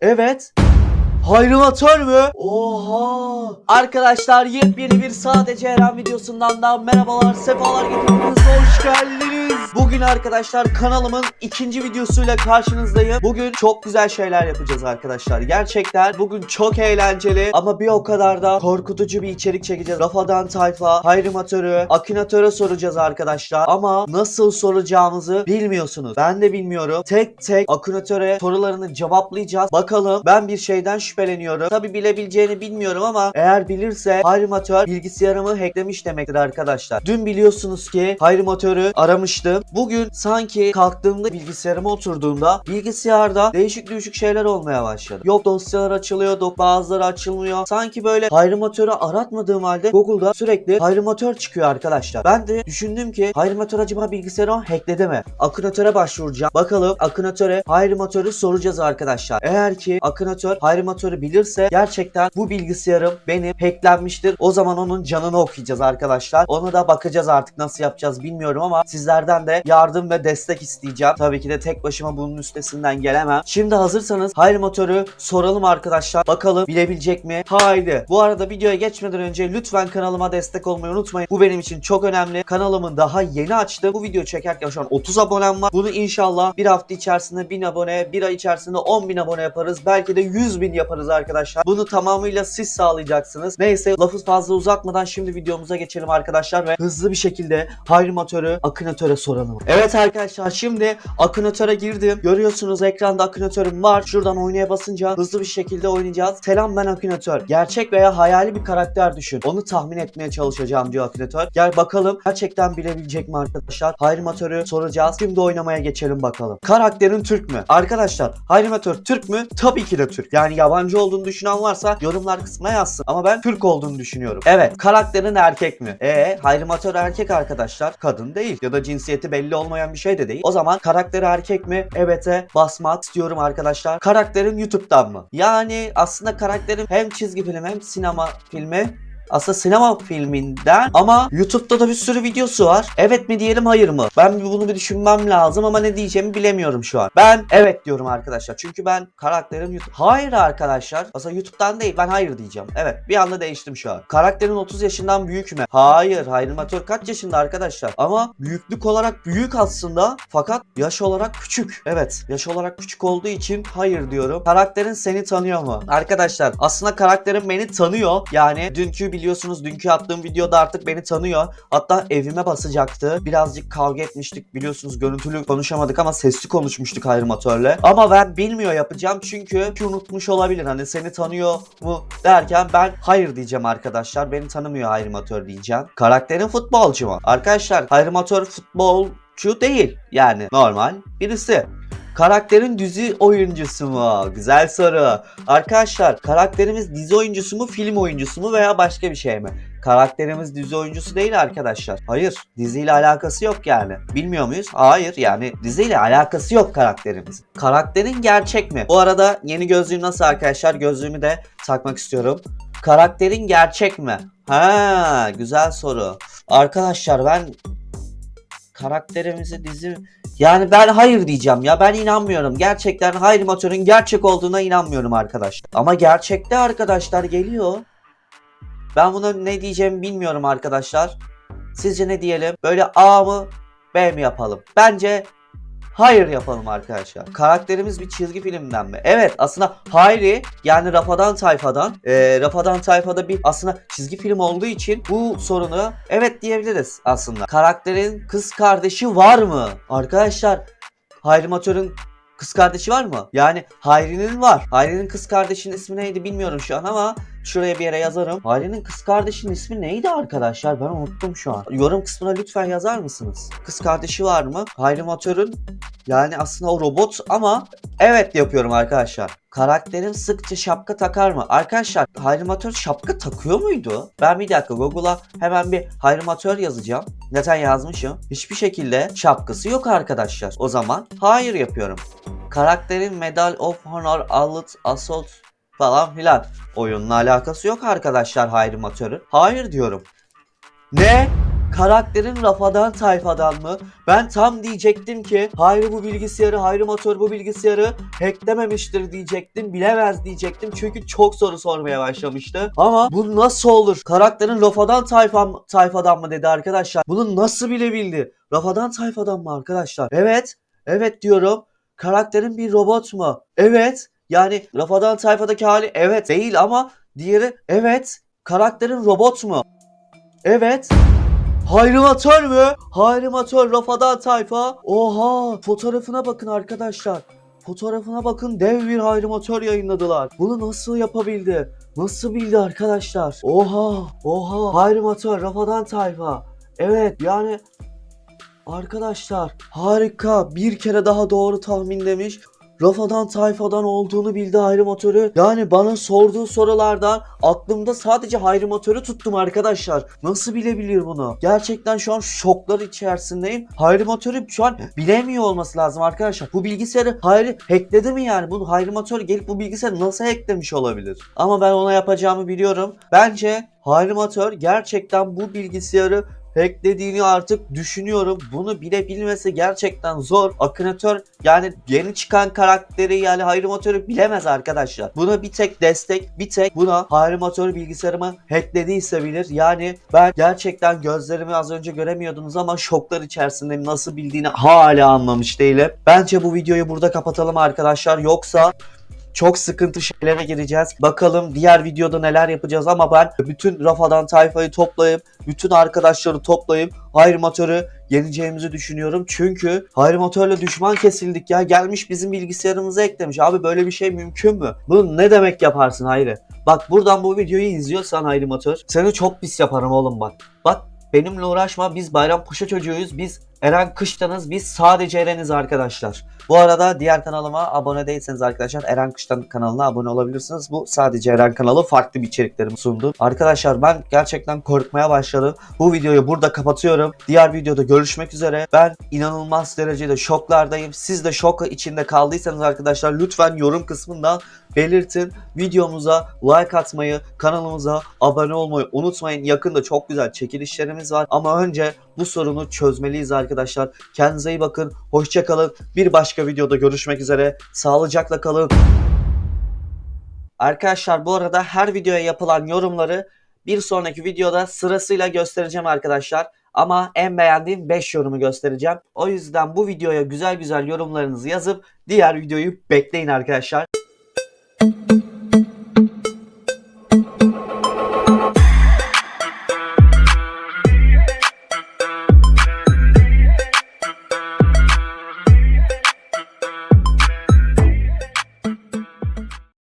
Evet. Hayrimatör mü? Oha! Arkadaşlar yepyeni bir sadece Eren videosundan da merhabalar, sefalar getirdiniz, hoş geldiniz. Bugün arkadaşlar kanalımın ikinci videosuyla karşınızdayım. Bugün çok güzel şeyler yapacağız arkadaşlar. Gerçekten bugün çok eğlenceli ama bir o kadar da korkutucu bir içerik çekeceğiz. Rafadan Tayfa, Hayrimatörü, Akinatöre soracağız arkadaşlar. Ama nasıl soracağımızı bilmiyorsunuz. Ben de bilmiyorum. Tek tek Akinatöre sorularını cevaplayacağız. Bakalım ben bir şeyden şüpheleniyorum. Tabi bilebileceğini bilmiyorum ama eğer bilirse Hayrimatör bilgisayarımı hacklemiş demektir arkadaşlar. Dün biliyorsunuz ki Hayrimatörü aramıştım. Bugün sanki kalktığımda bilgisayarıma oturduğumda bilgisayarda değişik değişik şeyler olmaya başladı. Yok dosyalar açılıyor, dok bazıları açılmıyor. Sanki böyle Hayrimatörü aratmadığım halde Google'da sürekli Hayrimatör çıkıyor arkadaşlar. Ben de düşündüm ki Hayrimatör acaba bilgisayarımı hackledi mi? Akınatöre başvuracağım. Bakalım Akınatöre Hayrimatörü soracağız arkadaşlar. Eğer ki Akınatör Hayrimatörü bilirse gerçekten bu bilgisayarım benim hacklenmiştir. O zaman onun canını okuyacağız arkadaşlar. Onu da bakacağız artık nasıl yapacağız bilmiyorum ama sizlerden de yardım ve destek isteyeceğim. Tabii ki de tek başıma bunun üstesinden gelemem. Şimdi hazırsanız Hayrimatörü soralım arkadaşlar. Bakalım bilebilecek mi? Haydi. Bu arada videoya geçmeden önce lütfen kanalıma destek olmayı unutmayın. Bu benim için çok önemli. Kanalımı daha yeni açtım. Bu video çekerken şu an 30 abonem var. Bunu inşallah bir hafta içerisinde 1000 abone, bir ay içerisinde 10.000 abone yaparız. Belki de 100 bin yaparız arkadaşlar. Bunu tamamıyla siz sağlayacaksınız. Neyse lafı fazla uzatmadan şimdi videomuza geçelim arkadaşlar ve hızlı bir şekilde Hayrimatörü Akınatöre soralım. Evet arkadaşlar şimdi Akınatöre girdim. Görüyorsunuz ekranda Akınatörüm var. Şuradan oynaya basınca hızlı bir şekilde oynayacağız. Selam ben Akınatör. Gerçek veya hayali bir karakter düşün. Onu tahmin etmeye çalışacağım diyor Akınatör. Gel bakalım gerçekten bilebilecek mi arkadaşlar? Hayrimatörü soracağız. Şimdi oynamaya geçelim bakalım. Karakterin Türk mü? Arkadaşlar Hayrimatör Türk mü? Tabii ki de Türk. Yani yabancı olduğunu düşünen varsa yorumlar kısmına yazsın. Ama ben Türk olduğunu düşünüyorum. Evet. Karakterin erkek mi? Ee, Hayrimatör erkek arkadaşlar. Kadın değil. Ya da cinsiyeti belli olmayan bir şey de değil. O zaman karakteri erkek mi? Evet'e basmak istiyorum arkadaşlar. Karakterin YouTube'dan mı? Yani aslında karakterin hem çizgi film hem sinema filmi aslında sinema filminden ama YouTube'da da bir sürü videosu var. Evet mi diyelim hayır mı? Ben bir bunu bir düşünmem lazım ama ne diyeceğimi bilemiyorum şu an. Ben evet diyorum arkadaşlar. Çünkü ben karakterim YouTube. Hayır arkadaşlar. Aslında YouTube'dan değil ben hayır diyeceğim. Evet bir anda değiştim şu an. Karakterin 30 yaşından büyük mü? Hayır. Hayrimatör kaç yaşında arkadaşlar? Ama büyüklük olarak büyük aslında fakat yaş olarak küçük. Evet yaş olarak küçük olduğu için hayır diyorum. Karakterin seni tanıyor mu? Arkadaşlar aslında karakterim beni tanıyor. Yani dünkü biliyorsunuz dünkü attığım videoda artık beni tanıyor. Hatta evime basacaktı. Birazcık kavga etmiştik biliyorsunuz görüntülü konuşamadık ama sesli konuşmuştuk ayrımatörle. Ama ben bilmiyor yapacağım çünkü unutmuş olabilir. Hani seni tanıyor mu derken ben hayır diyeceğim arkadaşlar. Beni tanımıyor ayrımatör diyeceğim. Karakterin futbolcu mu? Arkadaşlar ayrımatör futbolcu değil. Yani normal birisi. Karakterin dizi oyuncusu mu? Güzel soru. Arkadaşlar karakterimiz dizi oyuncusu mu, film oyuncusu mu veya başka bir şey mi? Karakterimiz dizi oyuncusu değil arkadaşlar. Hayır. Diziyle alakası yok yani. Bilmiyor muyuz? Hayır yani diziyle alakası yok karakterimiz. Karakterin gerçek mi? Bu arada yeni gözlüğüm nasıl arkadaşlar? Gözlüğümü de takmak istiyorum. Karakterin gerçek mi? Ha, güzel soru. Arkadaşlar ben karakterimizi dizi yani ben hayır diyeceğim ya ben inanmıyorum. Gerçekten Hayri Matör'ün gerçek olduğuna inanmıyorum arkadaşlar. Ama gerçekte arkadaşlar geliyor. Ben buna ne diyeceğimi bilmiyorum arkadaşlar. Sizce ne diyelim? Böyle A mı B mi yapalım? Bence hayır yapalım arkadaşlar. Karakterimiz bir çizgi filmden mi? Evet aslında Hayri yani Rafadan Tayfa'dan e, Rafadan Tayfa'da bir aslında çizgi film olduğu için bu sorunu evet diyebiliriz aslında. Karakterin kız kardeşi var mı? Arkadaşlar Hayri Matör'ün kız kardeşi var mı? Yani Hayri'nin var. Hayri'nin kız kardeşinin ismi neydi bilmiyorum şu an ama şuraya bir yere yazarım. Hayri'nin kız kardeşinin ismi neydi arkadaşlar? Ben unuttum şu an. Yorum kısmına lütfen yazar mısınız? Kız kardeşi var mı? Hayri Matör'ün yani aslında o robot ama evet yapıyorum arkadaşlar. Karakterim sıkça şapka takar mı? Arkadaşlar hayrimatör şapka takıyor muydu? Ben bir dakika Google'a hemen bir hayrimatör yazacağım. Zaten yazmışım. Hiçbir şekilde şapkası yok arkadaşlar. O zaman hayır yapıyorum. Karakterin Medal of Honor, Alert, Assault falan filan. Oyunla alakası yok arkadaşlar hayrimatörün. Hayır diyorum. Ne? karakterin Rafadan tayfadan mı? Ben tam diyecektim ki Hayri bu bilgisayarı, Hayri motor bu bilgisayarı hacklememiştir diyecektim. Bilemez diyecektim çünkü çok soru sormaya başlamıştı. Ama bu nasıl olur? Karakterin Rafadan tayfan, tayfadan mı dedi arkadaşlar. Bunu nasıl bilebildi? Rafadan tayfadan mı arkadaşlar? Evet, evet diyorum. Karakterin bir robot mu? Evet. Yani Rafadan tayfadaki hali evet değil ama diğeri evet. Karakterin robot mu? Evet. Hayrimatör mü? Hayrimatör Rafadan tayfa. Oha fotoğrafına bakın arkadaşlar. Fotoğrafına bakın dev bir hayrimatör yayınladılar. Bunu nasıl yapabildi? Nasıl bildi arkadaşlar? Oha oha hayrimatör Rafadan tayfa. Evet yani Arkadaşlar harika bir kere daha doğru tahmin demiş. Rafadan tayfadan olduğunu bildi Hayri Motor'u. Yani bana sorduğu sorulardan aklımda sadece Hayri Motor'u tuttum arkadaşlar. Nasıl bilebilir bunu? Gerçekten şu an şoklar içerisindeyim. Hayri Motor'u şu an bilemiyor olması lazım arkadaşlar. Bu bilgisayarı Hayri hackledi mi yani? Bu Hayri Motor gelip bu bilgisayarı nasıl hacklemiş olabilir? Ama ben ona yapacağımı biliyorum. Bence Hayri Motor gerçekten bu bilgisayarı hacklediğini artık düşünüyorum. Bunu bilebilmesi gerçekten zor. Akınatör yani yeni çıkan karakteri yani Hayri bilemez arkadaşlar. Buna bir tek destek, bir tek buna Hayri Motor bilgisayarımı hacklediyse bilir. Yani ben gerçekten gözlerimi az önce göremiyordunuz ama şoklar içerisindeyim. Nasıl bildiğini hala anlamış değilim. Bence bu videoyu burada kapatalım arkadaşlar. Yoksa çok sıkıntı şeylere gireceğiz. Bakalım diğer videoda neler yapacağız ama ben bütün Rafa'dan tayfayı toplayıp bütün arkadaşları toplayıp Hayrimatör'ü yeneceğimizi düşünüyorum. Çünkü Hayrimatör'le düşman kesildik ya. Gelmiş bizim bilgisayarımıza eklemiş. Abi böyle bir şey mümkün mü? Bunu ne demek yaparsın Hayri? Bak buradan bu videoyu izliyorsan Hayrimatör seni çok pis yaparım oğlum bak. Bak benimle uğraşma biz Bayrampaşa çocuğuyuz. Biz Eren Kıştan'ız. Biz sadece Eren'iz arkadaşlar. Bu arada diğer kanalıma abone değilseniz arkadaşlar Eren Kıştan kanalına abone olabilirsiniz. Bu sadece Eren kanalı farklı bir içeriklerimi sundu. Arkadaşlar ben gerçekten korkmaya başladım. Bu videoyu burada kapatıyorum. Diğer videoda görüşmek üzere. Ben inanılmaz derecede şoklardayım. Siz de şok içinde kaldıysanız arkadaşlar lütfen yorum kısmından belirtin. Videomuza like atmayı, kanalımıza abone olmayı unutmayın. Yakında çok güzel çekilişlerimiz var. Ama önce bu sorunu çözmeliyiz arkadaşlar. Kendinize iyi bakın. Hoşçakalın. Bir başka videoda görüşmek üzere. Sağlıcakla kalın. Arkadaşlar bu arada her videoya yapılan yorumları bir sonraki videoda sırasıyla göstereceğim arkadaşlar. Ama en beğendiğim 5 yorumu göstereceğim. O yüzden bu videoya güzel güzel yorumlarınızı yazıp diğer videoyu bekleyin arkadaşlar.